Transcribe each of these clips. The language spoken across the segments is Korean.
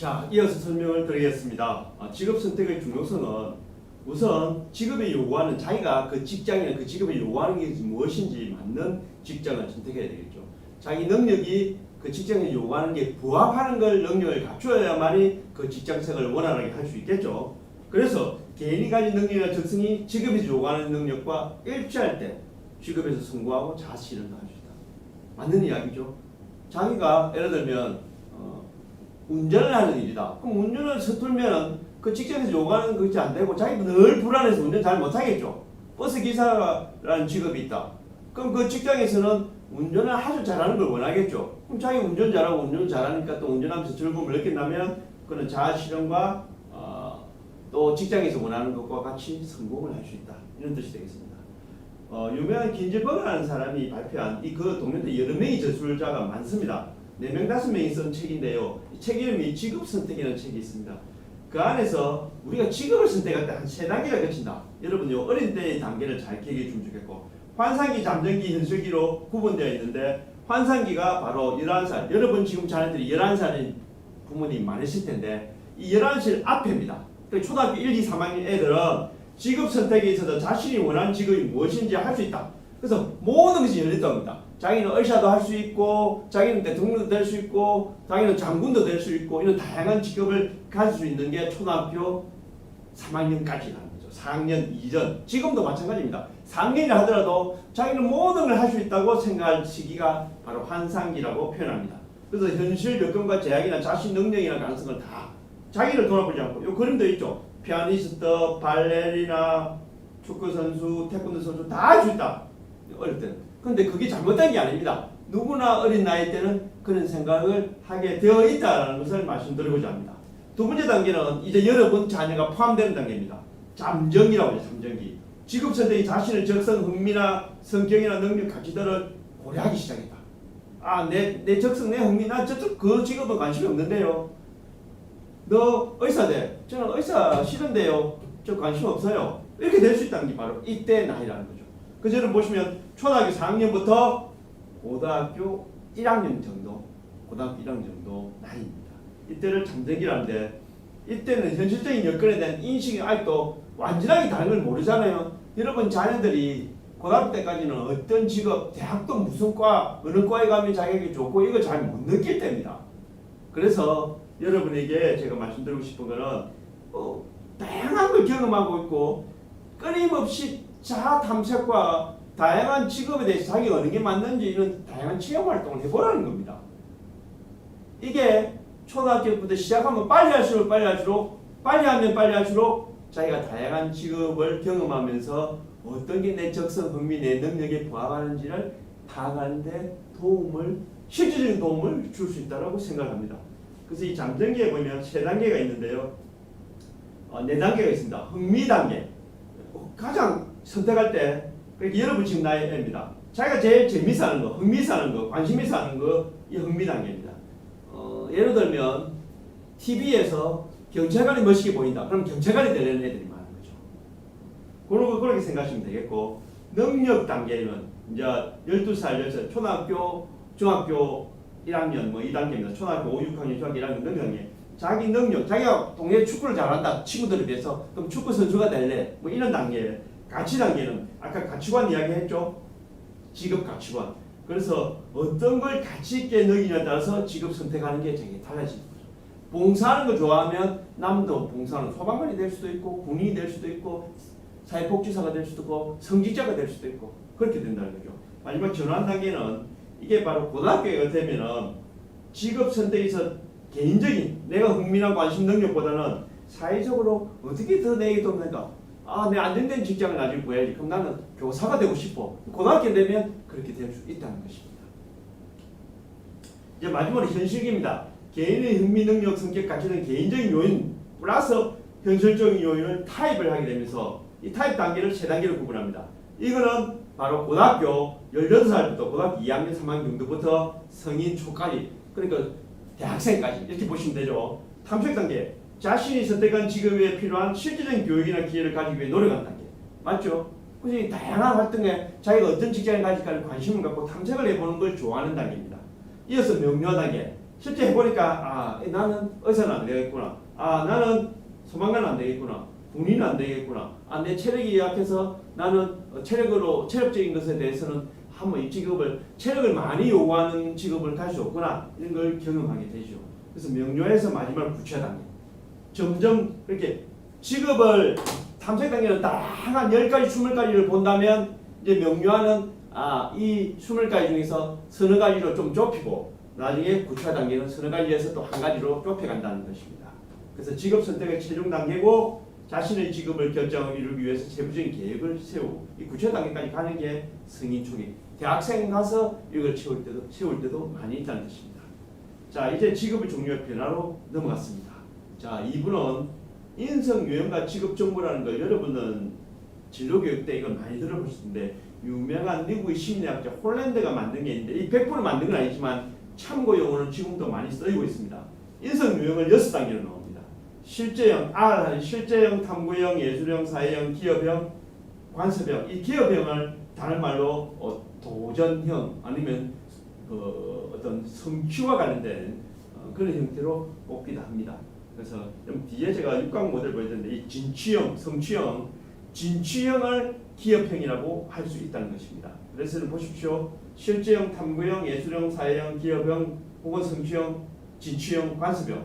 자, 이어서 설명을 드리겠습니다. 아, 직업 선택의 중요성은 우선 직업이 요구하는 자기가 그 직장이나 그 직업이 요구하는 게 무엇인지 맞는 직장을 선택해야 되겠죠. 자기 능력이 그 직장에 요구하는 게 부합하는 걸 능력을 갖추어야만이 그 직장생활을 원활하게 할 수 있겠죠. 그래서 개인이 가진 능력이나 적성이 직업에서 요구하는 능력과 일치할 때 직업에서 성공하고 자아실현도 할수 있다. 맞는 이야기죠. 자기가 예를 들면 어, 운전을 하는 일이다. 그럼 운전을 서툴면은 그 직장에서 요구하는 것이 안 되고 자기도 늘 불안해서 운전 잘 못하겠죠. 버스 기사라는 직업이 있다. 그럼 그 직장에서는 운전을 아주 잘하는 걸 원하겠죠. 그럼 자기 운전 잘하고 운전 잘하니까 또 운전하면서 즐거움을 느낀다면 그는 자아 실현과 어, 또 직장에서 원하는 것과 같이 성공을 할 수 있다. 이런 뜻이 되겠습니다. 어, 유명한 긴즈버그라는 사람이 발표한 이 그 동네에 여러 명의 저술자가 많습니다. 네명 다섯 명이 쓴 책인데요. 이책 이름이 직업 선택이라는 책이 있습니다. 그 안에서 우리가 직업을 선택할 때 한 세 단계가 거친다. 여러분요 어린 때의 단계를 잘 기억해 주면 좋겠고 환상기, 잠정기, 현실기로 구분되어 있는데 환상기가 바로 11살. 여러분 지금 자녀들이 11살인 부모님 많으실 텐데 이 11살 앞에입니다. 그 초등학교 1, 2, 3학년 애들은 직업 선택에 있어서 자신이 원하는 직업이 무엇인지 할 수 있다. 그래서 모든 것이 열렸다고 합니다. 자기는 의사도 할 수 있고, 자기는 대통령도 될 수 있고, 자기는 장군도 될 수 있고, 이런 다양한 직업을 가질 수 있는 게 초등학교 3학년까지라는 거죠. 4학년 이전. 지금도 마찬가지입니다. 4학년이라 하더라도 자기는 모든 걸 할 수 있다고 생각할 시기가 바로 환상기라고 표현합니다. 그래서 현실 여건과 제약이나 자신 능력이나 가능성을 다 자기를 돌아보지 않고 이 그림도 있죠. 피아니스트, 발레리나, 축구 선수, 태권도 선수 다 할 수 있다. 어릴 때는. 근데 그게 잘못된 게 아닙니다. 누구나 어린 나이 때는 그런 생각을 하게 되어 있다는 것을 말씀드리고자 합니다. 두 번째 단계는 이제 여러분 자녀가 포함되는 단계입니다. 잠정이라고 하죠. 잠정기. 직업 선택이 자신의 적성, 흥미나 성격이나 능력 가치들을 고려하기 시작했다. 아, 내, 내 적성, 내 흥미, 나 저쪽 그 직업은 관심이 없는데요. 너 의사 돼. 저는 의사 싫은데요. 저 관심 없어요. 이렇게 될 수 있다는 게 바로 이때 나이라는 거죠. 그 저는 보시면 초등학교 4학년부터 고등학교 1학년 정도, 고등학교 1학년 정도 나이입니다. 이때를 잠정기라는데 이때는 현실적인 여건에 대한 인식이 아직도 완전하게 다른 걸 모르잖아요. 여러분 자녀들이 고등학교 때까지는 어떤 직업, 대학도 무슨 과, 어느 과에 가면 자격이 좋고 이거 잘 못 느낄 때입니다. 그래서 여러분에게 제가 말씀드리고 싶은 거는 어, 다양한 걸 경험하고 있고 끊임없이 자아 탐색과 다양한 직업에 대해서 자기가 어느 게 맞는지 이런 다양한 체험 활동을 해보라는 겁니다. 이게 초등학교부터 시작하면 빨리 할수록 빨리 할수록 빨리 하면 빨리 할수록 자기가 다양한 직업을 경험하면서 어떤 게 내 적성, 흥미, 내 능력에 부합하는지를 파악하는데 도움을 실질적인 도움을 줄 수 있다고 생각합니다. 그래서 이 잠정기에 보면 세 단계가 있는데요. 어, 네 단계가 있습니다. 흥미 단계. 가장 선택할 때 그러니까 여러분 지금 나이입니다. 자기가 제일 재미있어 하는 거, 흥미있어 하는 거, 관심 있어 하는 거, 이 흥미 단계입니다. 어, 예를 들면 TV에서 경찰관이 멋있게 보인다. 그럼 경찰관이 되려는 애들이 많은 거죠. 그런 거 그렇게 생각하시면 되겠고 능력 단계는 이제 12살, 10살 초등학교, 중학교 1학년 뭐 2단계입니다. 초등학교 5, 6학년, 중학교 1학년 능력 단계. 자기 능력, 자기가 동네 축구를 잘한다 친구들에 비해서 그럼 축구 선수가 될래 뭐 이런 단계. 가치 단계는 아까 가치관 이야기했죠. 직업 가치관. 그래서 어떤 걸 가치 있게 느끼냐에 따라서 직업 선택하는 게 되게 달라지는 거죠. 봉사하는 거 좋아하면 남도 봉사하는 소방관이 될 수도 있고 군인이 될 수도 있고 사회복지사가 될 수도 있고 성직자가 될 수도 있고 그렇게 된다는 거죠. 마지막 전환 단계는 이게 바로 고등학교가 되면은 직업 선택에서 개인적인 내가 흥미나 관심 능력보다는 사회적으로 어떻게 더 내게 돕는가 아, 내 안정된 직장을 나중에 구해야지. 그럼 나는 교사가 되고 싶어. 고등학교 되면 그렇게 될 수 있다는 것입니다. 이제 마지막으로 현실입니다. 개인의 흥미, 능력, 성격, 가치는 개인적인 요인 플러스 현실적인 요인을 타입을 하게 되면서 이 타입 단계를 세 단계로 구분합니다. 이거는 바로 고등학교 18살부터 고등학교 2학년, 3학년 정도부터 성인 초까지 그러니까 대학생까지 이렇게 보시면 되죠. 탐색 단계 자신이 선택한 직업에 필요한 실질적인 교육이나 기회를 가지기 위해 노력하는 단계. 맞죠? 그래서 이 다양한 활동에 자기가 어떤 직장에 가질까를 관심을 갖고 탐색을 해보는 걸 좋아하는 단계입니다. 이어서 명료한 단계. 실제 해보니까 아 나는 의사는 안 되겠구나. 아 나는 소방관 안 되겠구나. 군인은 안 되겠구나. 아 내 체력이 약해서 나는 어, 체력으로 체력적인 것에 대해서는 한번 이 직업을 체력을 많이 요구하는 직업을 갈 수 없구나 이런 걸 경험하게 되죠. 그래서 명료해서 마지막 구체 단계. 점점 이렇게 직업을 탐색 단계는 딱한 10가지, 20가지를 본다면 이제 명료하는 아, 이 20가지 중에서 서너 가지로 좀 좁히고 나중에 구체 단계는 서너 가지에서 또 한 가지로 좁혀간다는 것입니다. 그래서 직업 선택의 최종 단계고 자신의 직업을 결정을 이루기 위해서 세부적인 계획을 세우고 이 구체 단계까지 가는 게 승인 초기. 대학생 가서 이걸 채울 때도 세울 때도 많이 있다는 뜻입니다. 자 이제 직업의 종류의 변화로 넘어갔습니다. 자 이분은 인성 유형과 직업 정보라는 걸 여러분은 진로 교육 때 이걸 많이 들어보실 텐데 유명한 미국의 심리학자 홀랜드가 만든 게 있는데 이 100% 만든 건 아니지만 참고 용어는 지금도 많이 쓰이고 있습니다. 인성 유형을 여섯 단계로 나옵니다. 실제형 R 실제형, 탐구형, 예술형, 사회형, 기업형, 관습형. 이 기업형을 다른 말로 어, 도전형 아니면 그 어떤 성취와 관련된 어, 그런 형태로 뽑기도 합니다. 그래서 좀 뒤에 제가 육각 모델 보여드렸는데 이 진취형, 성취형, 진취형을 기업형이라고 할 수 있다는 것입니다. 그래서 보십시오. 실제형, 탐구형, 예술형, 사회형, 기업형, 혹은 성취형, 진취형, 관습형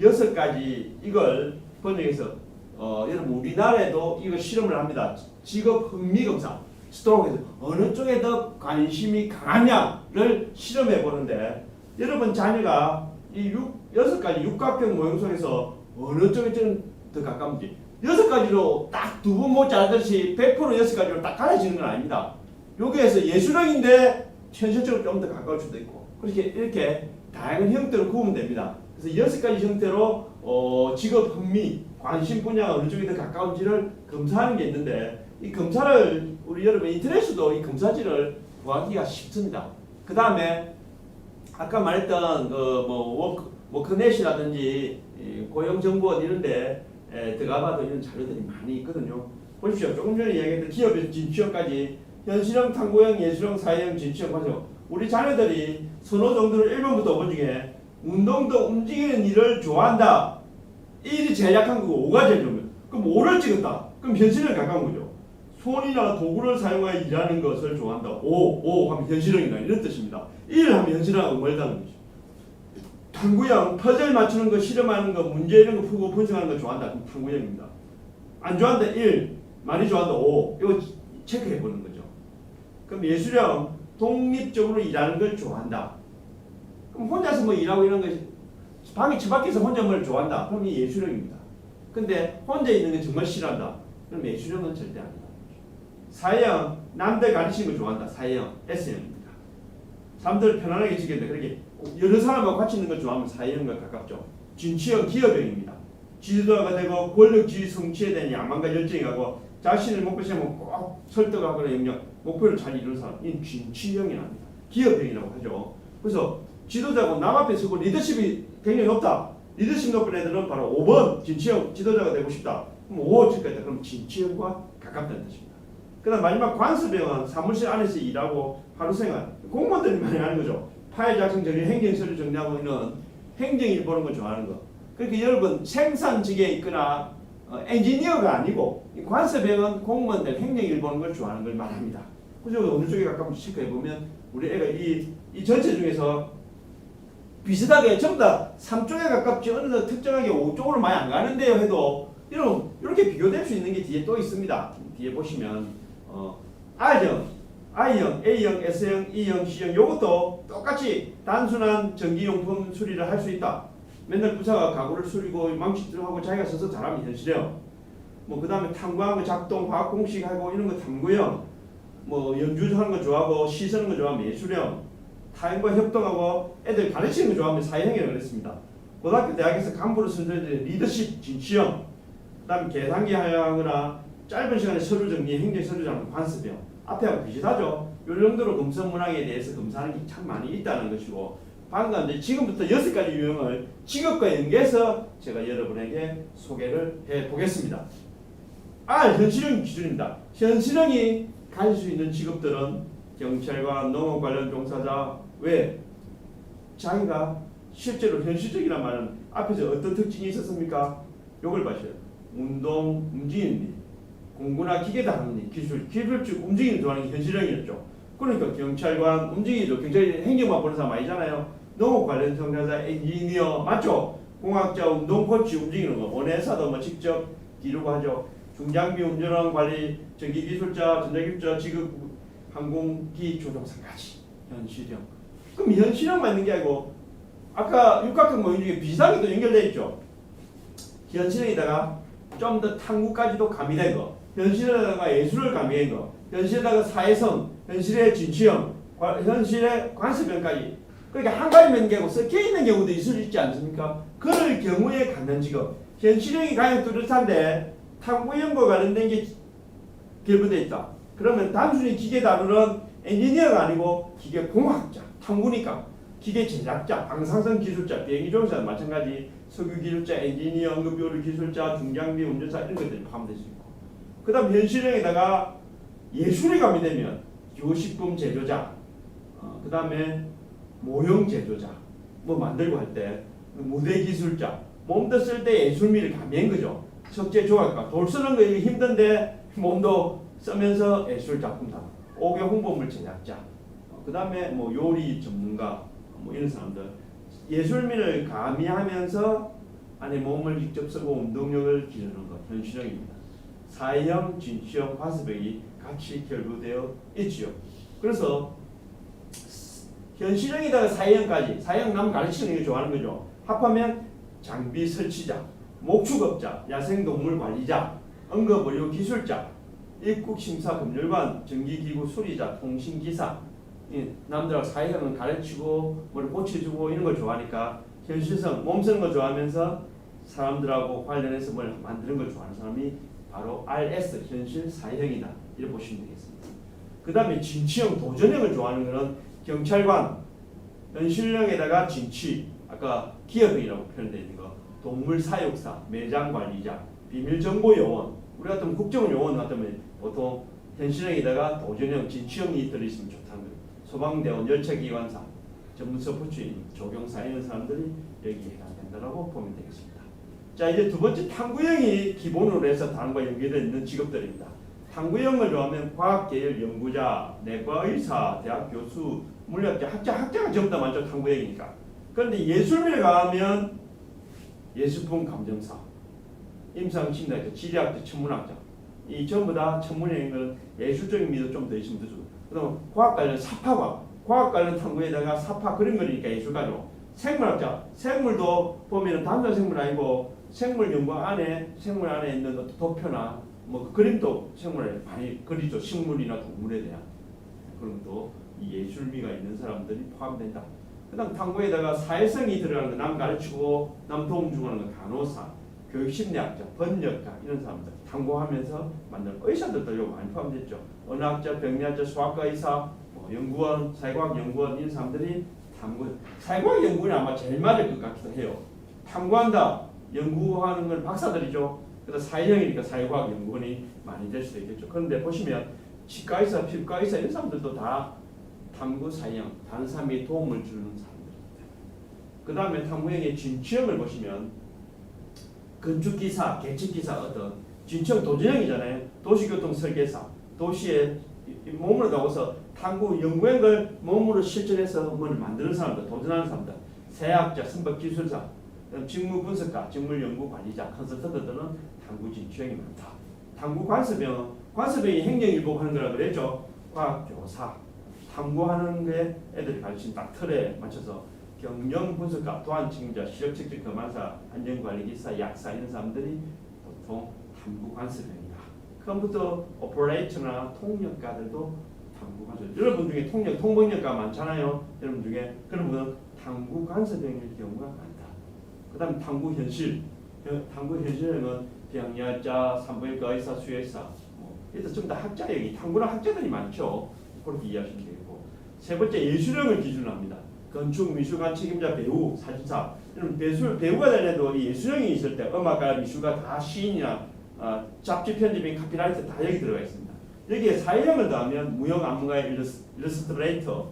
여섯 가지 이걸 번역해서 어, 여러분 우리나라에도 이거 실험을 합니다. 직업 흥미 검사 스토로에서 어느 쪽에 더 관심이 강하냐를 실험해 보는데 여러분 자녀가 이 육, 여섯 가지 육각형 모형 속에서 어느 좀더 가까운지 여섯 가지로 딱두분못 자르듯이 100% 여섯 가지로 딱 갈라지는 건 아닙니다. 여기에서 예술형인데 현실적으로 좀 더 가까울 수도 있고 그렇게 이렇게 다양한 형태로 구우면 됩니다. 그래서 여섯 가지 형태로 어, 직업 흥미, 관심 분야가 어느 쪽이 더 가까운지를 검사하는 게 있는데 이 검사를 우리 여러분 인터넷에도 이 검사지를 구하기가 쉽습니다. 그 다음에 아까 말했던 그뭐 워크 워크넷이라든지 이 고용정보원 이런데 에, 들어가봐도 이런 자료들이 많이 있거든요. 보십시오. 조금 전에 이야기했던 기업에서 진취형까지 현실형, 탐구형, 예술형, 사회형, 진취형 과정. 우리 자녀들이 선호 정도를 1번부터 5번 중에 운동도 움직이는 일을 좋아한다. 1이 제일 약한 거고 5가 제일 좋은 거예요. 그럼 5를 찍었다. 그럼 현실형 가까운 거죠. 손이나 도구를 사용하여 일하는 것을 좋아한다. 5, 5 하면 현실형이다. 이런 뜻입니다. 1 하면 현실형하고 멀다는 거죠. 탐구형, 퍼즐 맞추는 거, 실험하는 거, 문제 이런 거 풀고 분석하는 거 좋아한다. 그럼 탐구형입니다. 안 좋아한다. 1, 많이 좋아한다. 5. 이거 체크해 보는 거죠. 그럼 예술형, 독립적으로 일하는 걸 좋아한다. 그럼 혼자서 뭐 일하고 이런 것이 방이 집 밖에서 혼자 뭘 좋아한다. 그럼 이 예술형입니다. 근데 혼자 있는 게 정말 싫어한다. 그럼 예술형은 절대 아니다. 사회형, 남들 가르치는 걸 좋아한다. 사회형, S형입니다. 사람들 편안하게 지겠다. 그렇게 여러 사람하고 같이 있는 걸 좋아하면 사회형과 가깝죠. 진취형, 기업형입니다. 지도자가 되고 권력주의 성취에 대한 야망과 열정이 가고 자신을 목표 세우면 꼭 설득하거나 영역, 목표를 잘 이루는 사람, 이 진취형이 랍니다. 기업형이라고 하죠. 그래서 지도자고 남 앞에 서고 리더십이 굉장히 높다. 리더십 높은 애들은 바로 5번 진취형 지도자가 되고 싶다. 그럼 5 찍겠다. 그럼 진취형과 가깝다는 뜻입니다. 그 다음 마지막 관습형은 사무실 안에서 일하고 하루 생활 공무원들이 많이 하는 거죠. 파일 작성 정리, 행정 서류 정리하고 있는 행정일 보는 걸 좋아하는 거. 그렇게 여러분 생산직에 있거나 어, 엔지니어가 아니고 이 관습형은 공무원들 행정일 보는 걸 좋아하는 걸 말합니다. 그죠? 어느 쪽에 가까운지 체크해 보면 우리 애가 이, 이 전체 중에서 비슷하게 전부 다 3쪽에 가깝지 어느 특정하게 5쪽으로 많이 안 가는데요 해도 이런 이렇게 비교될 수 있는 게 뒤에 또 있습니다. 뒤에 보시면 어, R형, I형, A형, S형, E형, C형 요것도 똑같이 단순한 전기용품 수리를 할 수 있다. 맨날 부사가 가구를 수리고 망치들 하고 자기가 서서 잘하면 현실형. 뭐 그 다음에 탐구하고 작동, 화학 공식하고 이런 거 탐구형. 뭐 연주하는 거 좋아하고 시 쓰는 거 좋아하면 예술형. 타인과 협동하고 애들 가르치는 거 좋아하면 사회형이라고 그랬습니다. 고등학교 대학에서 간부로 선정된 리더십 진취형. 그 다음에 계산기 하거나 짧은 시간에 서류 정리, 행정 서류 작업, 관습형 앞에하고 비슷하죠. 이 정도로 검사 문항에 대해서 검사하는 게 참 많이 있다는 것이고 방금 이제 지금부터 여섯 가지 유형을 직업과 연계해서 제가 여러분에게 소개를 해 보겠습니다. R 현실형 기준입니다. 현실형이 가질 수 있는 직업들은 경찰관, 농업 관련 종사자 왜 자기가 실제로 현실적이란 말은 앞에서 어떤 특징이 있었습니까? 요걸 봐셔요. 운동, 움직이는 일, 공구나 기계 다루는 일, 기술, 기술적 움직이는 좋아하는 게 현실형이었죠. 그러니까 경찰관 움직이죠. 경찰이 행정만 보는 사람 아니잖아요. 농업 관련 종사자, 엔지니어 맞죠? 공학자, 운동 코치 움직이는 거. 원회사도 뭐 직접 기르고 하죠. 중장비 운전원 관리, 전기 기술자, 전자기술자, 지급 항공기 조종사까지 현실형. 그럼 현실형만 있는 게 아니고 아까 육각형 모임 중에 비상이 또 연결돼 있죠. 현실에다가 좀 더 탐구까지도 가미된 거, 현실에다가 예술을 가미한 거, 현실에다가 사회성, 현실의 진취형, 관- 현실의 관습형까지. 그러니까 한 가지만 경우 섞여 있는 경우도 있을 수 있지 않습니까? 그럴 경우에 갖는 직업, 현실형이 가장 뚜렷한데 탐구형과 관련된 게 결부돼 있다. 그러면 단순히 기계 다루는 엔지니어가 아니고 기계 공학자, 탐구니까. 기계 제작자, 방사선 기술자, 비행기 조종사 마찬가지. 석유 기술자, 엔지니어, 응급요리 기술자, 중장비 운전사 이런 것들이 수 있고 그 다음 현실형에다가 예술이 가미되면 교식품 제조자, 어, 그 다음에 모형 제조자, 뭐 만들고 할 때 무대 기술자, 몸도 쓸 때 예술미를 가미한 거죠. 석재 조각가, 돌 쓰는 거 힘든데 몸도 쓰면서 예술 작품 다. 옥외 홍보물 제작자, 어, 그 다음에 뭐 요리 전문가, 뭐 이런 사람들 예술미를 가미하면서 안에 몸을 직접 쓰고 운동력을 기르는 것 현실형입니다. 사회형, 진취형, 과습형이 같이 결부되어 있지요. 그래서 현실형에다가 사회형까지 사회형 남 가르치는 게 좋아하는 거죠. 합하면 장비 설치자, 목축업자, 야생동물 관리자, 응급의료 기술자, 입국심사 금융관, 전기기구 수리자, 통신기사 이 남들하고 사회형은 가르치고 뭘 고쳐주고 이런 걸 좋아하니까 현실성 몸 쓰는 거 좋아하면서 사람들하고 관련해서 뭘 만드는 걸 좋아하는 사람이 바로 RS 현실 사회형이다 이렇게 보시면 되겠습니다. 그 다음에 진취형 도전형을 좋아하는 것은 경찰관 현실형에다가 진취 아까 기업형이라고 표현되어 있는 거 동물 사육사 매장 관리자 비밀 정보 요원 우리 같은 국정 요원 같으면 보통 현실형에다가 도전형 진취형이 들어있으면 좋다는 거예요. 소방대원 열차기관사 전문서 부추인 조경사 이런 사람들이 여기에 해당된다고 보면 되겠습니다. 자 이제 두 번째 탐구형이 기본으로 해서 다른과 연계되어 있는 직업들입니다. 탐구형을 좋아하면 과학계열 연구자, 내과의사, 대학 교수, 물리학자, 학자, 학자가 전부 다 많죠 탐구형이니까. 그런데 예술미를 가하면 예술품 감정사, 임상심리학자, 지리학자, 천문학자 이 전부 다 천문형인 건 예술적인 미도 좀 더 있으면 더 좋고 그다음 과학 관련 사파과학, 과학 관련 탐구에다가 사파 그림 그리니까 예술가죠. 생물학자, 생물도 보면은 단순 생물 아니고 생물 연구 안에 생물 안에 있는 어떤 도표나 뭐그 그림도 생물에 많이 그리죠. 식물이나 동물에 대한 그런 것도 이 예술미가 있는 사람들이 포함된다. 그다음 탐구에다가 사회성이 들어가는 거, 남 가르치고 남 도움 주고 하는 거, 간호사, 교육심리학자, 번역가 이런 사람들 탐구하면서 만드는 의사들도 요 많이 포함됐죠. 언어학자, 병리학자, 수학과 의사, 뭐 연구원, 사회과학 연구원 이런 사람들이 탐구. 사회과학 연구는 아마 제일 맞을 것 같기도 해요. 탐구한다, 연구하는 건 박사들이죠. 그래서 사회형이니까 사회과학 연구원이 많이 될 수도 있겠죠. 그런데 보시면 치과 의사, 피부과 의사 이런 사람들도 다 탐구 사형, 다른 사람에게 도움을 주는 사람들입니다. 그 다음에 탐구형의 진취형을 보시면 건축기사, 개척기사 어떤 진취형 도전형이잖아요. 도시교통 설계사, 이 몸으로 나와서 탐구 연구한 걸 몸으로 실천해서 뭘 만드는 사람들, 도전하는 사람들, 세학자, 선박 기술사, 그다음 직무 분석가, 직물 연구 관리자, 컨설턴트들은 탐구 진취형이 많다. 탐구 관습형, 관습형이 행정일복 하는 거라 그랬죠. 과학교사, 탐구하는 게 애들이 가르친 딱 틀에 맞춰서 경영 분석가, 도안 책임자, 시력 측정 검안사, 안전관리기사, 약사 이런 사람들이 보통 탐구 관습형이다. 컴퓨터 오퍼레이터나 통역가들도 탐구 관습. 여러분 중에 통역, 통번역가 많잖아요. 여러분 중에 그런 분은 탐구 관습형일 경우가 많다. 그다음 탐구 현실, 현- 탐구 현실은 병리학자, 산부인과 의사, 수의사, 뭐 이래서 전부 다 학자 얘기, 탐구는 학자들이 많죠. 그렇게 이해하시면 되겠고 세 번째 예술형을 기준으로 합니다. 건축, 미술관 책임자, 배우, 사진사 이런 배술 배우가 이 예술형이 있을 때 음악가, 미술가 다 시인이나 아, 잡지 편집인 카피라이터 다 여기 들어가 있습니다. 여기에 사회형을 더하면 무형 안무가 일러스, 일러스트레이터,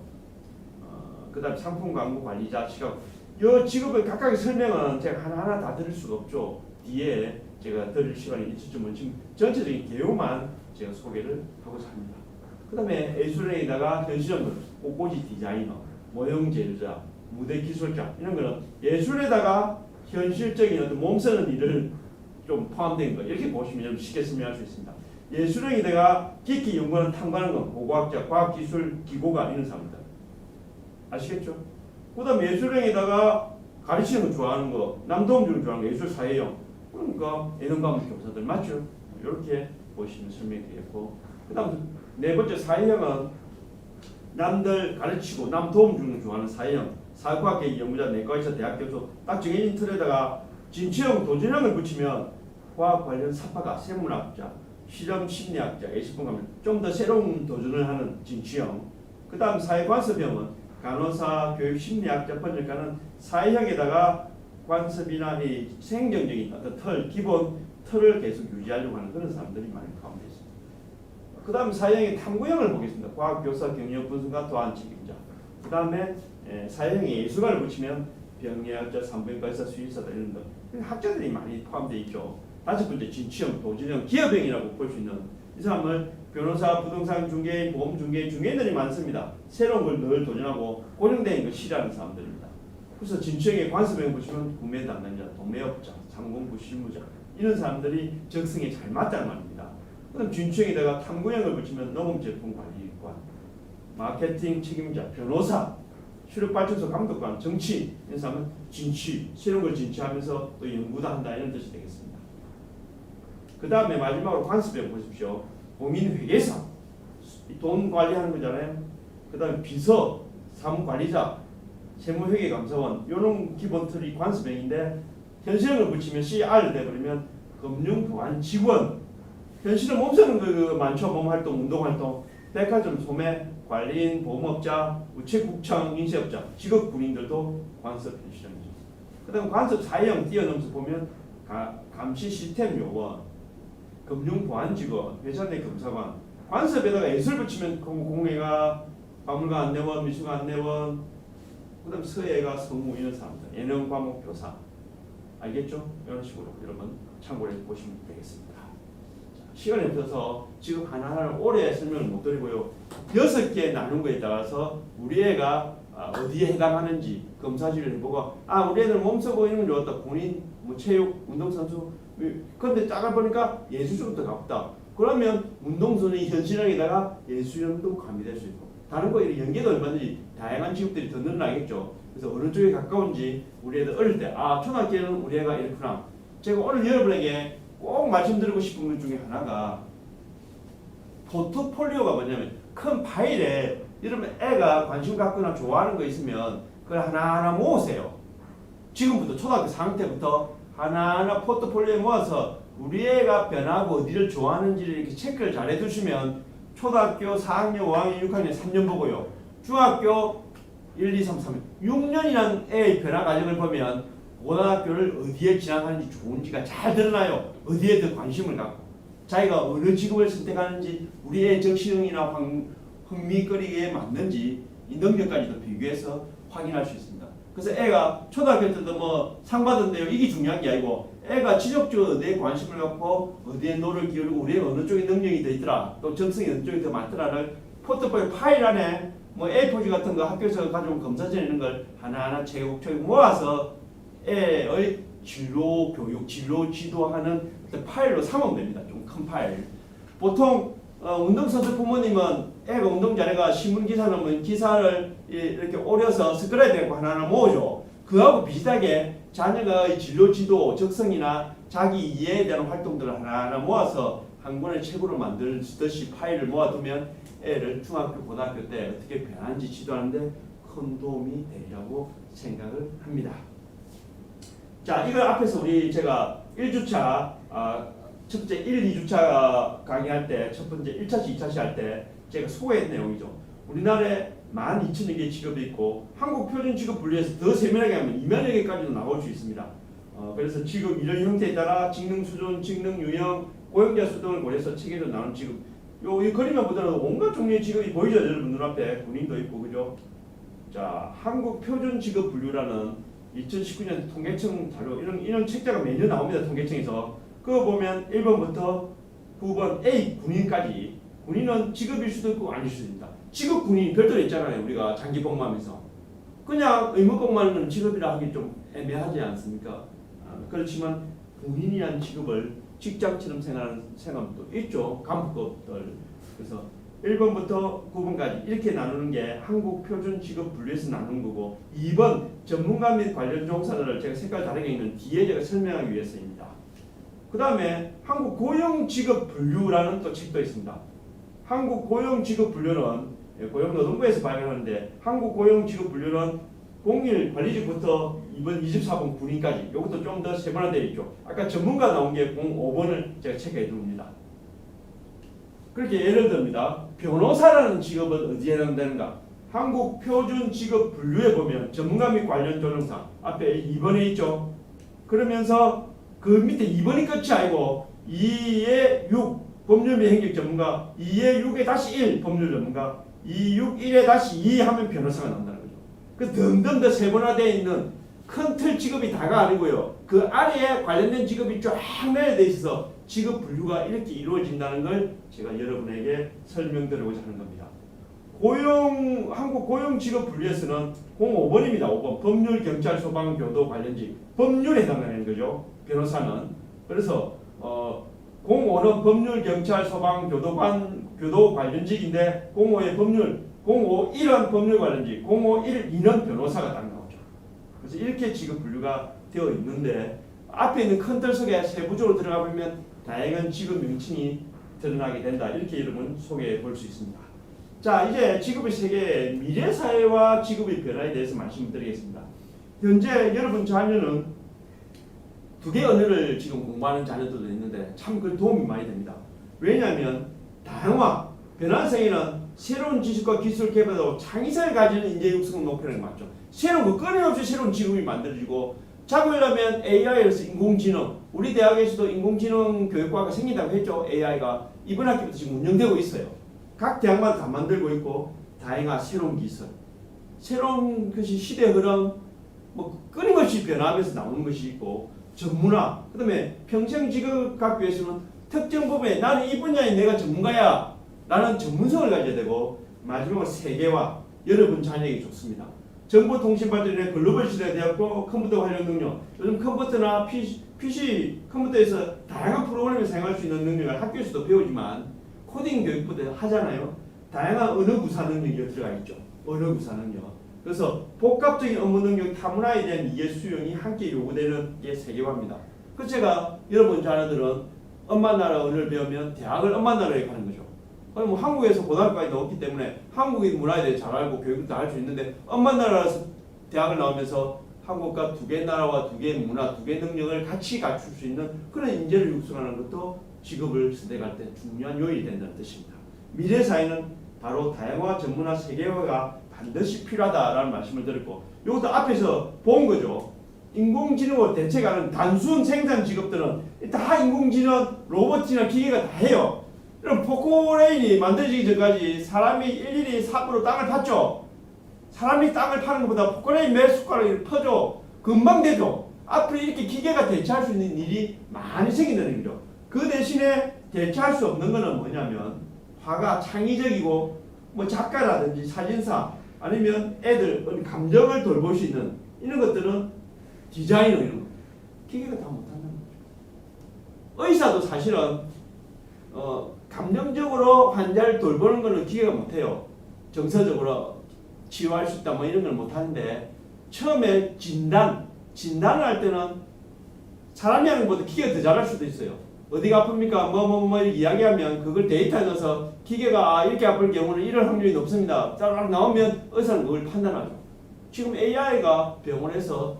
어, 그 다음 상품 광고 관리자, 시각 이 직업의 각각의 설명은 제가 하나하나 다 드릴 수가 없죠. 뒤에 제가 드릴 시간이 있을 지만 지금 전체적인 개요만 제가 소개를 하고자 합니다. 그 다음에 예술행에다가 현실적으로 꽃꽂이 디자이너, 모형 제조자, 무대 기술자 이런 거는 예술에다가 현실적인 어떤 몸 쓰는 일을 좀 포함된 거 이렇게 보시면 좀 쉽게 설명할 수 있습니다. 예술행에다가 깊이 연구하는 탐구하는 건 고고학자, 과학기술, 기고가 이런 사람들 아시겠죠? 그 다음 예술행에다가 가르치는 거 좋아하는 거, 남도움주를 좋아하는 거, 예술 사회형. 그러니까 예능 과목 교사들 맞죠? 이렇게 보시면 설명이 되겠고. 그 다음 네 번째 사회형은 남들 가르치고 남 도움 주는 거 좋아하는 사회형. 사회과학계 연구자 내과의사 대학 교수 딱 정해진 틀에다가 진취형 도전형을 붙이면 과학 관련 사파가 생물학자 실험 심리학자 예술분 가면 좀더 새로운 도전을 하는 진취형. 그 다음 사회관습형은 간호사 교육 심리학자 번역가는 사회형에다가 관습이나 이 생경적인 어떤 틀 기본 틀을 계속 유지하려고 하는 그런 사람들이 많이 포함되어 있습니다. 그 다음 사회형의 탐구형을 보겠습니다. 과학 교사, 경력 분석가, 도안 책임자. 그 다음에 사회형의 예술가를 붙이면 병리학자, 산부인과 의사, 수의사다 이런 거 학자들이 많이 포함되어 있죠. 다섯 번째 진취형, 도진형, 기업형이라고 볼 수 있는 이 사람을 변호사, 부동산 중개인, 보험 중개인, 중개인들이 많습니다. 새로운 걸 늘 도전하고 고정된 걸 싫어하는 사람들입니다. 그래서 진취형의 관습형 보시면 구매 담당자, 도매업자, 상공부 실무자 이런 사람들이 적성에 잘 맞다는 말입니다. 그럼 진취형에다가 탐구형을 붙이면 농업 제품 관리관, 마케팅 책임자, 변호사, 수력발전소 감독관, 정치 이런 사람은 진취, 새로운 걸 진취하면서 또 연구도 한다 이런 뜻이 되겠습니다. 그 다음에 마지막으로 관습형 보십시오. 공인회계사, 돈 관리하는 거잖아요. 그 다음에 비서, 사무관리자, 세무회계감사원. 이런 기본 틀이 관습형인데 현실형을 붙이면 CR 돼버리면 금융보안 직원. 현실은 몸쓰는 그 많죠. 몸활동 운동활동. 백화점 소매 관리인 보험업자 우체국청 인쇄업자. 직업 군인들도 관습 현실형이죠. 그 다음 관습 사회형 뛰어넘어서 보면 가, 감시 시스템 요원 금융보안 직원 회사 내 검사관 관습에다가 예술 붙이면 공- 공예가 박물관 안내원 미술관 안내원 그다음 서예가 성우 이런 사람들 예능 과목 교사 알겠죠? 이런 식으로 여러분 참고해 보시면 되겠습니다. 자, 시간이 없어서 지금 하나하나 오래 설명을 못 드리고요. 여섯 개 나눈 거에 따라서 우리 애가 아, 어디에 해당하는지 검사지를 해보고 아 우리 애들 몸 쓰고 이런 건 좋았다. 본인 뭐 체육 운동선수 근데 작아 보니까 예술 쪽도 가깝다. 그러면 운동선이 현실형에다가 예술형도 가미될 수 있고 다른 거 이런 연계도 얼마든지 다양한 직업들이 더 늘어나겠죠. 그래서 어느 쪽에 가까운지 우리 애들 어릴 때 아 초등학교는 우리 애가 이렇구나. 제가 오늘 여러분에게 꼭 말씀드리고 싶은 것 중에 하나가 포트폴리오가 뭐냐면 큰 파일에 여러분 애가 관심 갖거나 좋아하는 거 있으면 그걸 하나하나 모으세요. 지금부터 초등학교 4학년 때부터 하나하나 포트폴리오에 모아서 우리 애가 변하고 어디를 좋아하는지를 이렇게 체크를 잘 해두시면 초등학교 4학년, 5학년, 6학년 3년 보고요. 중학교 1, 2, 3, 3년 6년이라는 애의 변화 과정을 보면 고등학교를 어디에 진학하는지 좋은지가 잘 드러나요. 어디에 더 관심을 갖고 자기가 어느 직업을 선택하는지 우리 의 정신형이나 황- 흥미거리에 맞는지 이 능력까지도 비교해서 확인할 수 있습니다. 그래서 애가 초등학교 때도 뭐 상 받은데요. 이게 중요한 게 아니고 애가 지적적으로 어디에 관심을 갖고 어디에 노를 기울이고 우리 애가 어느 쪽에 능력이 더 있더라 또 적성이 어느 쪽에 더 많더라를 포트폴리오 파일 안에 뭐 A4지 같은 거 학교에서 가져온 검사지 있는 걸 하나하나 제국적으로 모아서 애의 진로 교육, 진로 지도하는 파일로 삼으면 됩니다. 좀 큰 파일. 보통 어, 운동선수 부모님은 애가 운동 잘해가 신문 기사 넣으면 기사를 이- 이렇게 오려서 스크랩되고 하나하나 모으죠. 그하고 비슷하게 자녀가 이 진로 지도, 적성이나 자기 이해에 대한 활동들을 하나하나 모아서 한 권의 책으로 만들듯이 파일을 모아두면 애를 중학교, 고등학교 때 어떻게 변하는지 지도하는데 큰 도움이 되리라고 생각을 합니다. 자, 이걸 앞에서 우리 제가 1주차, 아, 첫 번째 1, 2주차 강의할 때, 첫 번째 1차시, 2차시 할 때 제가 소개한 내용이죠. 우리나라에 12,000여 개의 직업이 있고 한국 표준 직업 분류에서 더 세밀하게 하면 2만 여 개까지도 나올 수 있습니다. 어, 그래서 직업 이런 형태에 따라 직능 수준, 직능 유형, 고용자 수 등을 고려해서 체계로 나눈 직업. 요, 이 그림만 보더라도 온갖 종류의 직업이 보이죠, 여러분 눈앞에 군인도 있고 그죠? 자, 한국 표준 직업 분류라는 2019년 통계청 자료 이런 이런 책자가 매년 나옵니다. 통계청에서 그거 보면 1번부터 9번 A 군인까지 군인은 직업일 수도 있고 아닐 수도 있다. 직업 군인 별도로 있잖아요. 우리가 장기 복무하면서 그냥 의무 복무하는 직업이라 하기 좀 애매하지 않습니까? 아, 그렇지만 군인이라는 직업을 직장처럼 생각하는 사람도 있죠. 간부급들. 그래서 1번부터 9번까지 이렇게 나누는 게 한국 표준 직업 분류에서 나눈 거고 2번 전문가 및 관련 종사를 제가 색깔 다르게 있는 뒤에 제가 설명하기 위해서입니다. 그 다음에 한국 고용 직업 분류라는 또 책도 있습니다. 한국 고용 직업 분류는 예, 고용노동부에서 발행하는데 한국 고용 직업 분류는 공일 관리직부터 이번 24번 군인까지 이것도 좀 더 세분화되어 있죠. 아까 전문가 나온 게 05번을 제가 체크해 둡니다. 그렇게 예를 듭니다. 변호사라는 직업은 어디에 해당되는가? 한국 표준 직업 분류에 보면 전문가 및 관련 조정사 앞에 2번에 있죠. 그러면서 그 밑에 2번이 끝이 아니고 2에 6 법률 및 행정 전문가 2에 6에 다시 1 법률 전문가 2, 6, 1에 다시 2 하면 변호사가 나온다는 거죠. 그 등등 더 세분화되어 있는 큰 틀 직업이 다가 아니고요. 그 아래에 관련된 직업이 쫙 내려돼 있어서 직업 분류가 이렇게 이루어진다는 걸 제가 여러분에게 설명드리고자 하는 겁니다. 고용 한국 고용 직업 분류에서는 05번입니다. 5번 법률 경찰 소방 교도 관련직 법률에 해당하는 거죠. 변호사는 그래서 어 05는 법률 경찰 소방 교도관 교도 관련직인데 05의 법률 051은 법률 관련직 051 2는 변호사가 딱 나오죠. 그래서 이렇게 직업 분류가 되어 있는데 앞에 있는 큰 틀 속에 세부적으로 들어가 보면 다양한 직업 명칭이 드러나게 된다. 이렇게 여러분 소개해 볼 수 있습니다. 자, 이제 직업의 세계 미래 사회와 직업의 변화에 대해서 말씀드리겠습니다. 현재 여러분 자녀는 두개 언어를 지금 공부하는 자녀들도 있는데 참 그 도움이 많이 됩니다. 왜냐하면 다양화, 변화성에는 새로운 지식과 기술 개발하고 창의성을 가지는 인재 육성을 높이는 게 맞죠. 새로운 거 끊임없이 새로운 직업이 만들어지고 잡으려면 AI에서 인공지능 우리 대학에서도 인공지능 교육과가 생긴다고 했죠. AI가 이번 학기부터 지금 운영되고 있어요. 각 대학마다 다 만들고 있고 다양한 새로운 기술, 새로운 것이 시대 흐름, 뭐 끊임없이 변화하면서 나오는 것이 있고 전문화, 그 다음에 평생 직업 갖기 위해서는 특정 부분에 나는 이 분야에 내가 전문가야 라는 전문성을 가져야 되고 마지막으로 세계화 여러분 자녀에게 좋습니다. 정보통신 발전의 글로벌 시대가 되었고 컴퓨터 활용 능력 요즘 컴퓨터나 PC, PC 컴퓨터에서 다양한 프로그램을 사용할 수 있는 능력을 학교에서도 배우지만 코딩 교육부터 하잖아요. 다양한 언어 구사 능력이 들어가 있죠. 언어 구사 능력. 그래서 복합적인 업무 능력 타문화에 대한 이해 수용이 함께 요구되는 게 세계화입니다. 그 제가 여러분 자녀들은 엄마 나라 언어를 배우면 대학을 엄마 나라에 가는 거죠. 아니 뭐 한국에서 고등학교까지 나왔기 때문에 한국인 문화에 대해 잘 알고 교육도 다 할 수 있는데 엄마 나라에서 대학을 나오면서 한국과 두개 나라와 두 개의 문화, 두 개의 능력을 같이 갖출 수 있는 그런 인재를 육성하는 것도 직업을 선택할 때 중요한 요인이 된다는 뜻입니다. 미래 사회는 바로 다양화, 전문화, 세계화가 반드시 필요하다라는 말씀을 드렸고 이것도 앞에서 본 거죠. 인공지능으로 대체가는 단순 생산 직업들은 다 인공지능, 로봇이나 기계가 다 해요. 그럼 포코레인이 만들어지기 전까지 사람이 일일이 삽으로 땅을 팠죠. 사람이 땅을 파는 것보다 포코레인 몇 숟가락을 퍼줘. 금방 되죠. 앞으로 이렇게 기계가 대체할 수 있는 일이 많이 생긴다는 거죠. 그 대신에 대체할 수 없는 거는 뭐냐면 화가 창의적이고 뭐 작가라든지 사진사 아니면 애들 감정을 돌볼 수 있는 이런 것들은 디자이너 이런 거 기계가 다 못한다는 거죠. 의사도 사실은 어, 감정적으로 환자를 돌보는 거는 기계가 못해요. 정서적으로 치유할 수 있다 뭐 이런 걸 못하는데 처음에 진단 진단을 할 때는 사람이 하는 것보다 기계가 더 잘할 수도 있어요. 어디가 아픕니까? 뭐 뭐 뭐 이야기하면 그걸 데이터에 넣어서 기계가 아, 이렇게 아플 경우는 이럴 확률이 높습니다. 딱 나오면 의사는 그걸 판단하죠. 지금 AI가 병원에서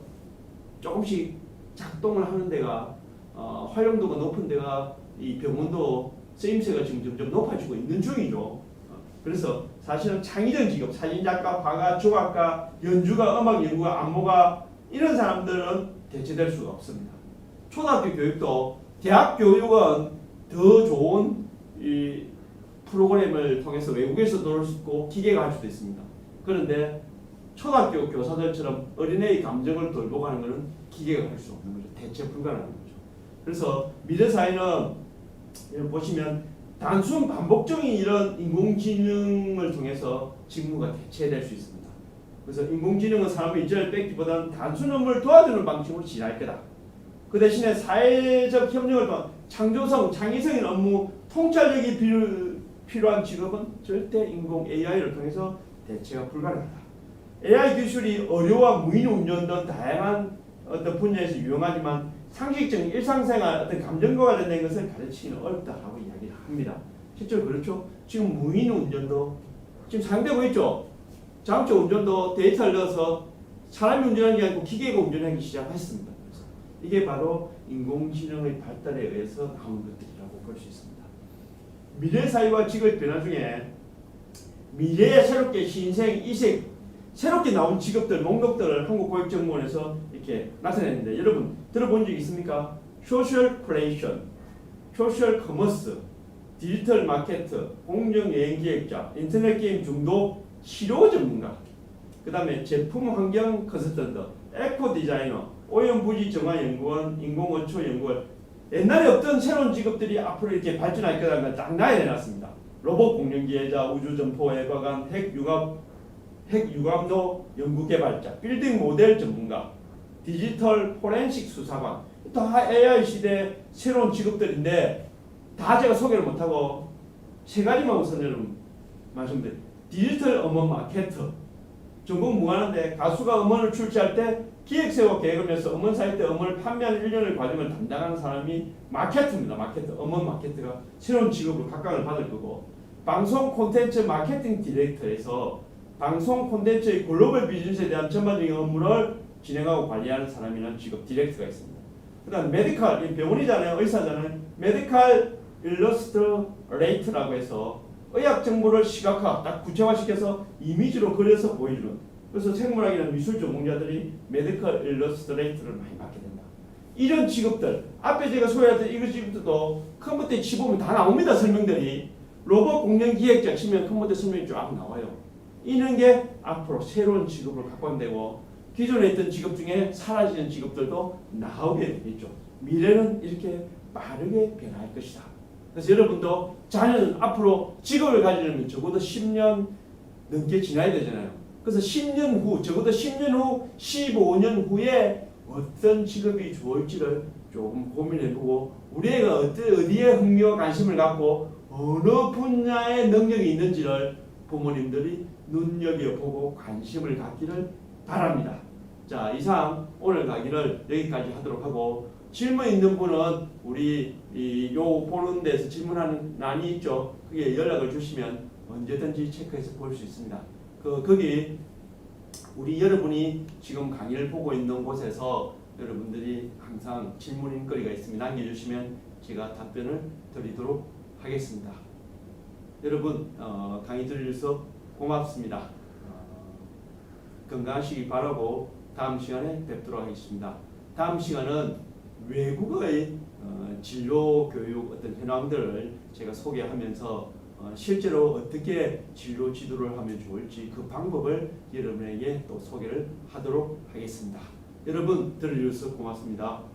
조금씩 작동을 하는 데가 어, 활용도가 높은 데가 이 병원도 쓰임새가 지금 점점 높아지고 있는 중이죠. 어, 그래서 사실은 창의적 직업, 사진작가, 화가, 조각가, 연주가, 음악 연구가, 안무가 이런 사람들은 대체될 수가 없습니다. 초등학교 교육도 대학 교육은 더 좋은 이 프로그램을 통해서 외국에서 놀 수 있고 기계가 할 수도 있습니다. 그런데 초등학교 교사들처럼 어린애의 감정을 돌보고 하는 것은 기계가 할 수 없는 거죠. 대체 불가능한 거죠. 그래서 미래 사회는 보시면 단순 반복적인 이런 인공지능을 통해서 직무가 대체될 수 있습니다. 그래서 인공지능은 사람의 의지를 뺏기보다는 단순 업무를 도와주는 방식으로 진화할 거다. 그 대신에 사회적 협력을 통한 창조성, 창의적인 업무, 통찰력이 필요, 필요한 직업은 절대 인공 AI를 통해서 대체가 불가능하다. AI 기술이 의료와 무인 운전 등 다양한 어떤 분야에서 유용하지만 상식적인 일상생활 어떤 감정과 관련된 것을 가르치기는 어렵다라고 이야기를 합니다. 실제로 그렇죠. 지금 무인 운전도 지금 사용되고 있죠. 자동차 운전도 데이터를 넣어서 사람이 운전하는 게 아니고 기계가 운전하기 시작했습니다. 이게 바로 인공지능의 발달에 의해서 나온 것들이라고 볼 수 있습니다. 미래 사회와 직업 변화 중에 미래에 새롭게 신생, 이색, 새롭게 나온 직업들, 목록들을 한국고액정보원에서 이렇게 나타냈는데 여러분 들어본 적 있습니까? 소셜 크리에이션, 소셜 커머스, 디지털 마케터, 공정 여행 기획자, 인터넷 게임 중독 치료 전문가, 그 다음에 제품 환경 컨설턴트, 에코 디자이너, 오염부지 정화 연구원, 인공어초 연구원 옛날에 없던 새로운 직업들이 앞으로 이렇게 발전할 거라는 걸 딱 나열해놨습니다. 로봇 공룡기회자, 우주점포 해과관, 핵융합, 핵융합로 연구개발자, 빌딩 모델 전문가, 디지털 포렌식 수사관 다 AI 시대 새로운 직업들인데 다 제가 소개를 못하고 세 가지만 우선 여러분 말씀드릴게요. 디지털 음원 마케터 전국 무관한데 가수가 음원을 출시할 때 기획세워 계획을 해서 음원 사이트 음원을 판매하는 일련의 과정을 담당하는 사람이 마케터입니다. 마케터, 음원 마케터가 새로운 직업으로 각광을 받을 거고 방송 콘텐츠 마케팅 디렉터에서 방송 콘텐츠의 글로벌 비즈니스에 대한 전반적인 업무를 진행하고 관리하는 사람이라는 직업 디렉터가 있습니다. 그 다음 메디컬 이 병원이잖아요, 의사잖아요. 메디컬 일러스트레이트라고 해서 의학 정보를 시각화, 딱 구체화시켜서 이미지로 그려서 보여주는. 그래서 생물학이나 미술 전공자들이 메디컬 일러스트레이트를 많이 맡게 된다. 이런 직업들 앞에 제가 소개했던 이거 직업들도 컴퓨터에 치보면 다 나옵니다 설명들이 로봇 공룡 기획자 치면 컴퓨터 설명이 쫙 나와요. 이런 게 앞으로 새로운 직업으로 각광되고 기존에 있던 직업 중에 사라지는 직업들도 나오게 되겠죠. 미래는 이렇게 빠르게 변할 것이다. 그래서 여러분도 자녀는 앞으로 직업을 가지려면 적어도 10년 넘게 지나야 되잖아요. 그래서 10년 후, 적어도 10년 후, 15년 후에 어떤 직업이 좋을지를 조금 고민해보고 우리 애가 어디, 어디에 흥미와 관심을 갖고 어느 분야에 능력이 있는지를 부모님들이 눈여겨보고 관심을 갖기를 바랍니다. 자, 이상 오늘 강의를 여기까지 하도록 하고 질문 있는 분은 우리 이요 보는 데서 질문하는 난이 있죠. 그게 연락을 주시면 언제든지 체크해서 볼 수 있습니다. 그 거기 우리 여러분이 지금 강의를 보고 있는 곳에서 여러분들이 항상 질문거리가 있으면 남겨주시면 제가 답변을 드리도록 하겠습니다. 여러분 어, 강의 들으셔서 고맙습니다. 어, 건강하시기 바라고 다음 시간에 뵙도록 하겠습니다. 다음 시간은 외국어의 어, 진로 교육 어떤 현황들을 제가 소개하면서 어, 실제로 어떻게 진로 지도를 하면 좋을지 그 방법을 여러분에게 또 소개를 하도록 하겠습니다. 여러분 들어주셔서 고맙습니다.